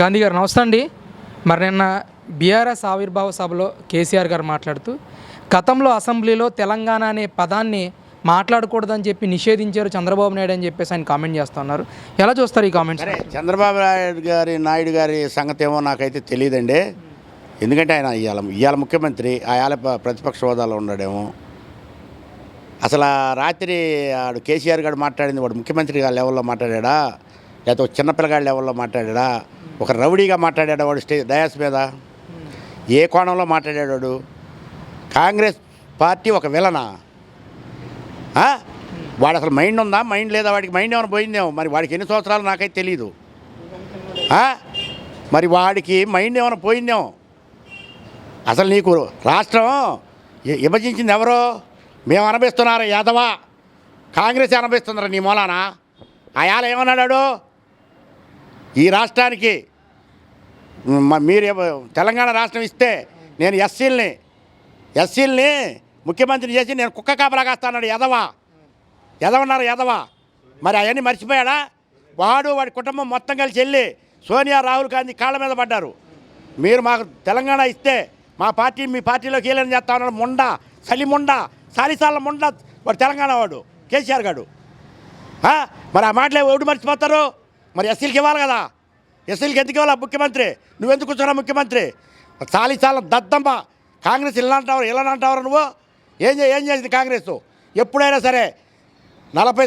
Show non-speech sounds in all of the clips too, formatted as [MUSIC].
గాంధీ గారు నమస్తే అండి. మరి నిన్న బీఆర్ఎస్ ఆవిర్భావ సభలో కేసీఆర్ గారు మాట్లాడుతూ గతంలో అసెంబ్లీలో తెలంగాణ అనే పదాన్ని మాట్లాడకూడదని చెప్పి నిషేధించారు చంద్రబాబు నాయుడు అని చెప్పేసి ఆయన కామెంట్ చేస్తున్నారు ఎలా చూస్తారు ఈ కామెంట్స్? చంద్రబాబు నాయుడు గారి నాయుడు గారి సంగతి ఏమో నాకైతే తెలియదండి. ఎందుకంటే ఆయన ఇవాళ ఇవాళ ముఖ్యమంత్రి ఆయాల ప్రతిపక్ష హోదాలో ఉన్నాడేమో. అసలు రాత్రి ఆడు కేసీఆర్ గారు మాట్లాడింది వాడు ముఖ్యమంత్రి గారి లెవెల్లో మాట్లాడా లేకపోతే ఒక చిన్నపిల్లగాడి లెవెల్లో మాట్లాడా ఒక రౌడీగా మాట్లాడాడు వాడు స్టే డయాస్ మీద? ఏ కోణంలో మాట్లాడాడు కాంగ్రెస్ పార్టీ ఒక విలనా? వాడు అసలు మైండ్ ఉందా? మైండ్ లేదా? వాడికి మైండ్ ఏమైనా పోయిందేమో? మరి వాడికి ఎన్ని సంవత్సరాలు నాకైతే తెలియదు మరి వాడికి మైండ్ ఏమైనా పోయిందేమో? అసలు నీకు రాష్ట్రం విభజించింది ఎవరు? మేము అనుభవిస్తున్నారు యాదవా? కాంగ్రెస్ అనుభవిస్తున్నారు నీ మూలాన? ఆయాల ఏమన్నాడు ఈ రాష్ట్రానికి మీరు తెలంగాణ రాష్ట్రం ఇస్తే నేను ఎస్సీల్ని ఎస్సీల్ని ముఖ్యమంత్రి చేసి నేను కుక్క కాపలా కాస్తాన్నాడు యదవా. ఎదవన్నారు ఎదవా మరి అవన్నీ మర్చిపోయాడా? వాడు వాడి కుటుంబం మొత్తం కలిసి వెళ్ళి సోనియా రాహుల్ గాంధీ కాళ్ళ మీద పడ్డారు. మీరు మాకు తెలంగాణ ఇస్తే మా పార్టీ మీ పార్టీలోకి వెళ్ళని చేస్తా ఉన్నాడు ముండ చలి ముండ సాలిసాల ముండ వాడు తెలంగాణ వాడు కేసీఆర్ గారు మరి ఆ మాటలే ఓటు మర్చిపోతారు? మరి ఎస్సీలకి ఇవ్వాలి కదా. ఎస్సీలకి ఎందుకు ఇవ్వాలి ముఖ్యమంత్రి? నువ్వెందుకు కూర్చున్నావు ముఖ్యమంత్రి? చాలి చాలా దద్దమ్మ. కాంగ్రెస్ ఇలా అంటావు ఇలా అంటావు నువ్వు? ఏం చే ఏం చేసింది కాంగ్రెస్? ఎప్పుడైనా సరే నలభై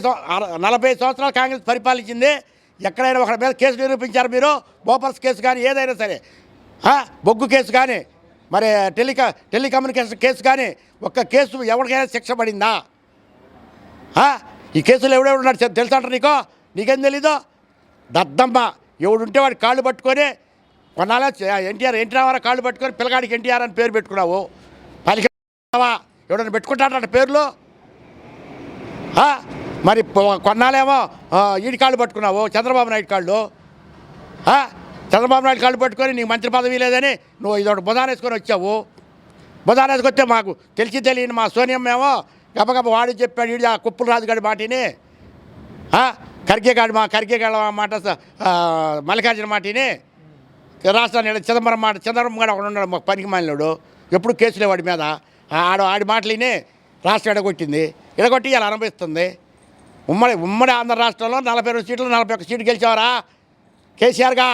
నలభై సంవత్సరాలు కాంగ్రెస్ పరిపాలించింది. ఎక్కడైనా ఒకరి మీద కేసు నిరూపించారు మీరు. బోపర్స్ కేసు కానీ ఏదైనా సరే. బొగ్గు కేసు కానీ మరి టెలికా టెలికమ్యూనికేషన్ కేసు కానీ ఒక్క కేసు ఎవరికైనా శిక్ష పడిందా? ఈ కేసులో ఎవడెవడున్నాడు తెలుసా అంటారు నీకో? నీకేం తెలీదో? దద్దమ్మ ఎవడుంటే వాడి కాళ్ళు పట్టుకొని కొన్నాళ్ళ ఎన్టీఆర్ ఎన్టీ రామారావు కాళ్ళు పట్టుకొని పిల్లగాడికి ఎన్టీఆర్ అని పేరు పెట్టుకున్నావు. పలికి ఎవడన్నా పెట్టుకుంటాడట పేర్లు? మరి కొన్నాళ్ళేమో ఈడి కాళ్ళు పట్టుకున్నావు చంద్రబాబు నాయుడు కాళ్ళు. చంద్రబాబు నాయుడు కాళ్ళు పట్టుకొని నీకు మంత్రి పదవి లేదని నువ్వు ఇదొకటి బుధానేసుకొని వచ్చావు. బుధాన్ మాకు తెలిసి తెలియని మా సోనియమ్మేమో గబగబ వాడు చెప్పాడు ఈడు ఆ కుప్పుల రాజుగాడి మాటిని. కరికేగాడు మా ఖర్గేగాడి మాట మల్లికార్జున మాటిని రాష్ట్రాన్ని చిదంబరం మాట చిదంబరం గారు ఒకడు ఉన్నాడు పనికి మాలినాడు. ఎప్పుడు కేసులే వాడి మీద. ఆడు ఆడి మాటలిని రాష్ట్రం ఎడగొట్టింది. ఎడగొట్టి ఇలా అనుభవిస్తుంది ఉమ్మడి ఉమ్మడి ఆంధ్ర రాష్ట్రంలో నలభై రెండు సీట్లు నలభై ఒక్క సీటు గెలిచావరా? కేసీఆర్గా.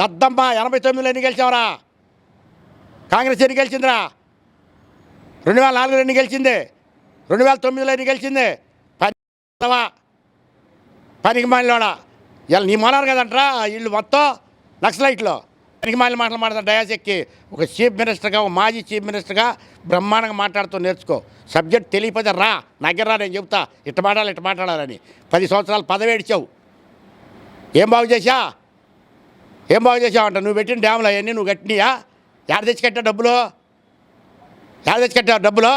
దద్దమ్మ ఎనభై తొమ్మిదిలో ఎన్ని గెలిచావరా? కాంగ్రెస్ ఎన్ని గెలిచిందిరా? రెండు వేల నాలుగులో ఎన్ని గెలిచింది? రెండు వేల తొమ్మిదిలో ఎన్ని గెలిచింది? పది పనికి మాలినోడా? ఇలా నీ మొన్నారు కదంట్రా వీళ్ళు మొత్తం నక్సలైట్లో. పనికి మాలిన మాటలు మాట్లాడతారు డయాసెక్కి ఒక చీఫ్ మినిస్టర్గా ఒక మాజీ చీఫ్ మినిస్టర్గా బ్రహ్మాండంగా మాట్లాడుతూ నేర్చుకో. సబ్జెక్ట్ తెలియపోతే రా నగ్గరా నేను చెప్తా. ఇట్ట మాట్లాడాలి ఇట్ట మాట్లాడాలని. పది సంవత్సరాలు పదవేడిచావు ఏం బాగు చేశా? ఏం బాగు చేసావు అంట? నువ్వు పెట్టిన డ్యాములు అవన్నీ నువ్వు కట్టినయా? ఎక్కడ తెచ్చి కట్టావు డబ్బులు? ఎక్కడ తెచ్చి కట్టావు డబ్బులు?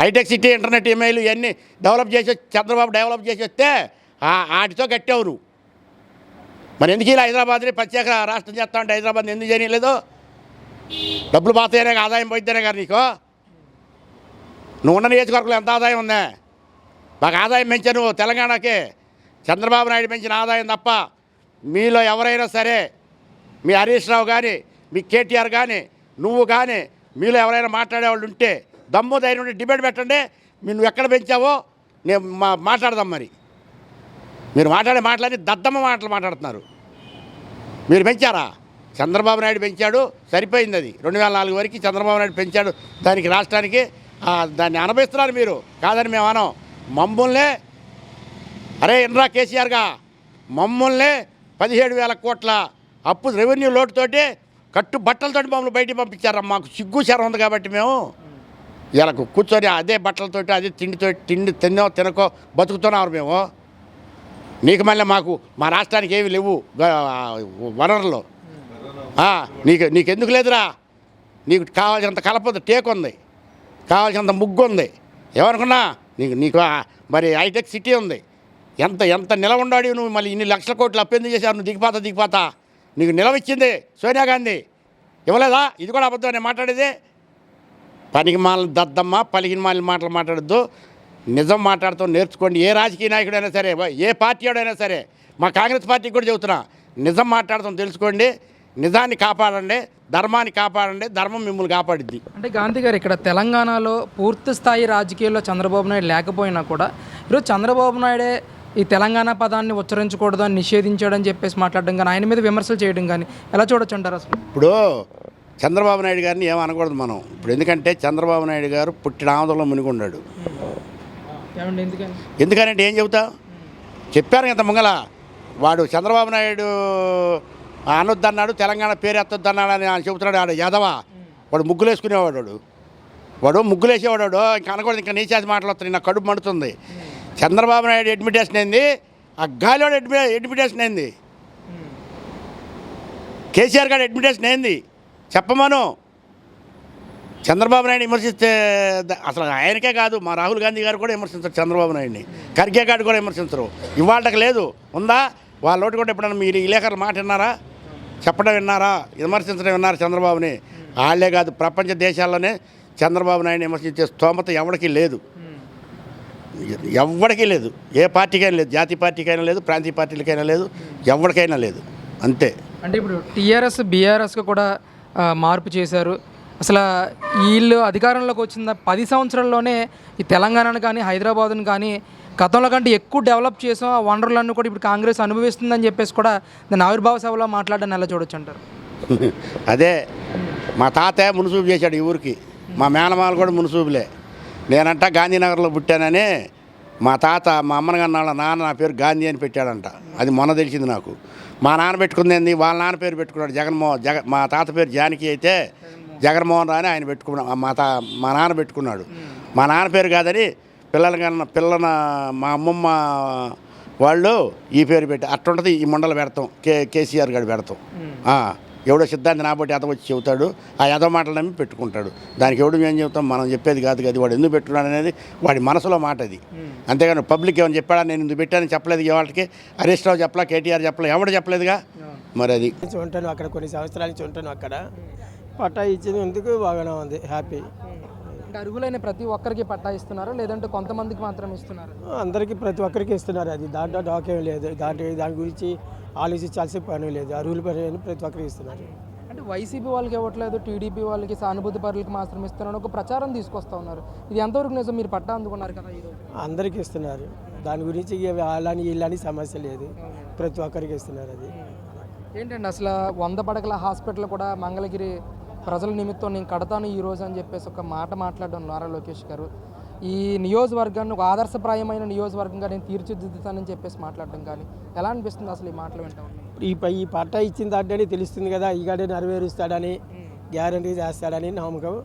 హైటెక్ సిటీ ఇంటర్నెట్ ఈమెయిల్ ఇవన్నీ డెవలప్ చేసి చంద్రబాబు డెవలప్ చేసి వస్తే వాటితో కట్టావు మరి ఎందుకు ఇలా హైదరాబాద్ని ప్రత్యేక రాష్ట్రం చేస్తా ఉంటే హైదరాబాద్ ఎందుకు చేయలేదు డబ్బులు పోతాయనే ఆదాయం పోయితేనే కదా నీకు? నువ్వు ఉన్న నియోజకవర్గంలో ఎంత ఆదాయం ఉందే? మాకు ఆదాయం పెంచా నువ్వు తెలంగాణకి చంద్రబాబు నాయుడు పెంచిన ఆదాయం తప్ప మీలో ఎవరైనా సరే మీ హరీష్ రావు కానీ మీ కేటీఆర్ కానీ నువ్వు కానీ మీలో ఎవరైనా మాట్లాడేవాళ్ళు ఉంటే దమ్ము ధైర్యం డిబేట్ పెట్టండి. మీరు నువ్వు ఎక్కడ పెంచావో నేను మా మాట్లాడదాం మరి. మీరు మాట్లాడే మాట్లాడి దద్దమ్మ మాటలు మాట్లాడుతున్నారు. మీరు పెంచారా? చంద్రబాబు నాయుడు పెంచాడు సరిపోయింది అది. రెండు వేల నాలుగు వరకు చంద్రబాబు నాయుడు పెంచాడు. దానికి రాష్ట్రానికి దాన్ని అనుభవిస్తున్నారు మీరు. కాదని మేము అనం. మమ్మల్నే అరే ఇంద్రా కేసీఆర్గా మమ్మల్నే పదిహేడు వేల కోట్ల అప్పు రెవెన్యూ లోటుతోటి కట్టు బట్టలతోటి మమ్మల్ని బయటికి పంపించారమ్మా. మాకు సిగ్గు శరం ఉంది కాబట్టి మేము. ఇలా కూర్చొని అదే బట్టలతోటి అదే తిండితో తిండి తిన్నో తినకో బతుకుతున్నారు మేము. నీకు మళ్ళీ మాకు మా రాష్ట్రానికి ఏమి లేవు వనరులు. నీకు నీకు ఎందుకు లేదురా? నీకు కావాల్సినంత కలపదు టేక్ ఉంది. కావాల్సినంత ముగ్గు ఉంది. ఏమనుకున్నా? నీకు నీకు మరి హైటెక్ సిటీ ఉంది. ఎంత ఎంత నిలవ ఉండాడి నువ్వు? మళ్ళీ ఇన్ని లక్షల కోట్లు అప్పెందుకు చేశావు? నువ్వు దిగిపోతా దిగిపోతా. నీకు నిలవిచ్చింది సోనియా గాంధీ. ఇవ్వలేదా? ఇది కూడా అబద్ధం నేను మాట్లాడేది. పనికి మాల దద్దమ్మ పలికిన మాలిన మాటలు మాట్లాడద్దు. నిజం మాట్లాడుతూ నేర్చుకోండి. ఏ రాజకీయ నాయకుడైనా సరే ఏ పార్టీ వాడైనా సరే మా కాంగ్రెస్ పార్టీకి కూడా చెబుతున్నా నిజం మాట్లాడతాం తెలుసుకోండి నిజాన్ని కాపాడండి ధర్మాన్ని కాపాడండి ధర్మం మిమ్మల్ని కాపాడిద్ది. అంటే గాంధీ గారు ఇక్కడ తెలంగాణలో పూర్తి స్థాయి రాజకీయాల్లో చంద్రబాబు నాయుడు లేకపోయినా కూడా ఈరోజు చంద్రబాబు నాయుడే ఈ తెలంగాణ పదాన్ని ఉచ్చరించకూడదు అని నిషేధించాడని చెప్పేసి మాట్లాడడం కానీ ఆయన మీద విమర్శలు చేయడం కానీ ఎలా చూడొచ్చు అంటారు అసలు? ఇప్పుడు చంద్రబాబు నాయుడు గారిని ఏమనకూడదు మనం. ఇప్పుడు ఎందుకంటే చంద్రబాబు నాయుడు గారు పుట్టిన ఆందోళన మునిగున్నాడు ఎందుకనంటే ఏం చెబుతా? చెప్పాను ఇంత ముంగల వాడు చంద్రబాబు నాయుడు అనొద్దన్నాడు తెలంగాణ పేరు ఎత్తొద్దన్నాడు అని ఆయన చెబుతున్నాడు ఆడు యాదవ. వాడు ముగ్గులు వేసుకునేవాడు వాడు. వాడు ముగ్గులు వేసేవాడు వాడు. ఇంకా అనకూడదు ఇంకా నీచేసి మాట్లాడుతున్నాయి నాకు కడుపు మండుతుంది. చంద్రబాబు నాయుడు అడ్మిటేషన్ అయింది ఆ గాలివాడు అడ్మి అడ్మిటేషన్ అయింది కేసీఆర్ గారు అడ్మిటేషన్ అయింది చెప్పమను. చంద్రబాబు నాయుడు విమర్శిస్తే అసలు ఆయనకే కాదు మా రాహుల్ గాంధీ గారు కూడా విమర్శించరు చంద్రబాబు నాయుడిని. ఖర్గే గారు కూడా విమర్శించరు. ఇవాళకి లేదు. ఉందా? వాళ్ళ లోటు కూడా ఎప్పుడన్నా మీరు ఈ విలేకరుల మాట విన్నారా? చెప్పడం విన్నారా? విమర్శించడం విన్నారు చంద్రబాబుని? వాళ్ళే కాదు ప్రపంచ దేశాల్లోనే చంద్రబాబు నాయుడు విమర్శించే స్తోమత ఎవరికి లేదు. ఎవరికీ లేదు. ఏ పార్టీకైనా లేదు. జాతీయ పార్టీకైనా లేదు ప్రాంతీయ పార్టీలకైనా లేదు ఎవరికైనా లేదు. అంతే. అంటే ఇప్పుడు టీఆర్ఎస్ బీఆర్ఎస్కి కూడా మార్పు చేశారు. అసలు వీళ్ళు అధికారంలోకి వచ్చిన పది సంవత్సరాల్లోనే ఈ తెలంగాణను కానీ హైదరాబాద్ను కానీ గతంలో కంటే ఎక్కువ డెవలప్ చేసాం ఆ వనరులన్నీ కూడా ఇప్పుడు కాంగ్రెస్ అనుభవిస్తుందని చెప్పేసి కూడా దాని ఆవిర్భావ సభలో మాట్లాడడం ఎలా చూడొచ్చు అంటారు? [LAUGHS] అదే మా తాతయ్య మునుసూపు చేశాడు ఈ ఊరికి. మా మేనమాలు కూడా మున్సూబులే. నేనంట గాంధీనగర్లో పుట్టానని మా తాత మా అమ్మనగన్న నాన్న నా పేరు గాంధీ అని పెట్టాడంట. అది మొన్న తెలిసింది నాకు. మా నాన్న పెట్టుకుంది ఏంది? వాళ్ళ నాన్న పేరు పెట్టుకున్నాడు జగన్మోహన్ జగ మా తాత పేరు జానకి అయితే జగన్మోహన్. రాని ఆయన పెట్టుకున్నాడు. మా తా మా నాన్న పెట్టుకున్నాడు. మా నాన్న పేరు కాదని పిల్లల కన్నా పిల్లన మా అమ్మమ్మ వాళ్ళు ఈ పేరు పెట్టి అట్టుంటది ఈ మండలం పెడతాం. కే కేసీఆర్ గారు పెడతాం. ఎవడో సిద్ధాంతి నాబట్టి అత వచ్చి చెబుతాడు ఆ యథ మాటలు నమ్మి పెట్టుకుంటాడు. దానికి ఎవడు మేము చెబుతాం? మనం చెప్పేది కాదు కదా వాడు ఎందుకు పెట్టుకున్నాడు అనేది వాడి మనసులో మాట అది. అంతేగాని పబ్లిక్ ఏమైనా చెప్పాడా? నేను ఎందుకు పెట్టానని చెప్పలేదు వాళ్ళకి హరీష్ రావు చెప్పలా కేటీఆర్ చెప్పలే? ఎవడు చెప్పలేదుగా? మరి అది. ఉంటాను అక్కడ కొన్ని సంవత్సరాల నుంచి ఉంటాను అక్కడ. పట్టా ఇచ్చినందుకు బాగానే ఉంది హ్యాపీ. అంటే అర్హులైన ప్రతి ఒక్కరికి పట్టా ఇస్తున్నారా లేదంటే కొంతమందికి మాత్రం ఇస్తున్నారు? అందరికీ ప్రతి ఒక్కరికి ఇస్తున్నారు. అది దాంట్లో డాకేం లేదు. దాంట్లో దాని గురించి ఆలోచించాల్సిన పని లేదు. అరువులు పని ప్రతి ఒక్కరికి ఇస్తున్నారు. అంటే వైసీపీ వాళ్ళకి ఇవ్వట్లేదు టీడీపీ వాళ్ళకి సానుభూతి పరులకి మాత్రం ఇస్తున్నారని ఒక ప్రచారం తీసుకొస్తా ఉన్నారు. ఇది ఎంతవరకు నిజం? మీరు పట్టా అందుకున్నారు కదా ఈరోజు అందరికీ ఇస్తున్నారు. దాని గురించి వాళ్ళని వీళ్ళని సమస్య లేదు. ప్రతి ఒక్కరికి ఇస్తున్నారు అది. ఏంటండి అసలు వంద పడకల హాస్పిటల్ కూడా మంగళగిరి ప్రజల నిమిత్తం నేను కడతాను ఈ రోజు అని చెప్పేసి ఒక మాట మాట్లాడడం నారా లోకేష్ గారు. ఈ నియోజకవర్గాన్ని ఒక ఆదర్శప్రాయమైన నియోజకవర్గంగా నేను తీర్చిదిద్దుతానని చెప్పేసి మాట్లాడడం కానీ ఎలా అనిపిస్తుంది అసలు ఈ మాటలు వింటా ఈ ప- ఈ పట్టా ఇచ్చిన దాంట్లోనే తెలుస్తుంది కదా ఈ గడే నెరవేరుస్తాడని గ్యారంటీ చేస్తాడని నమ్మకం.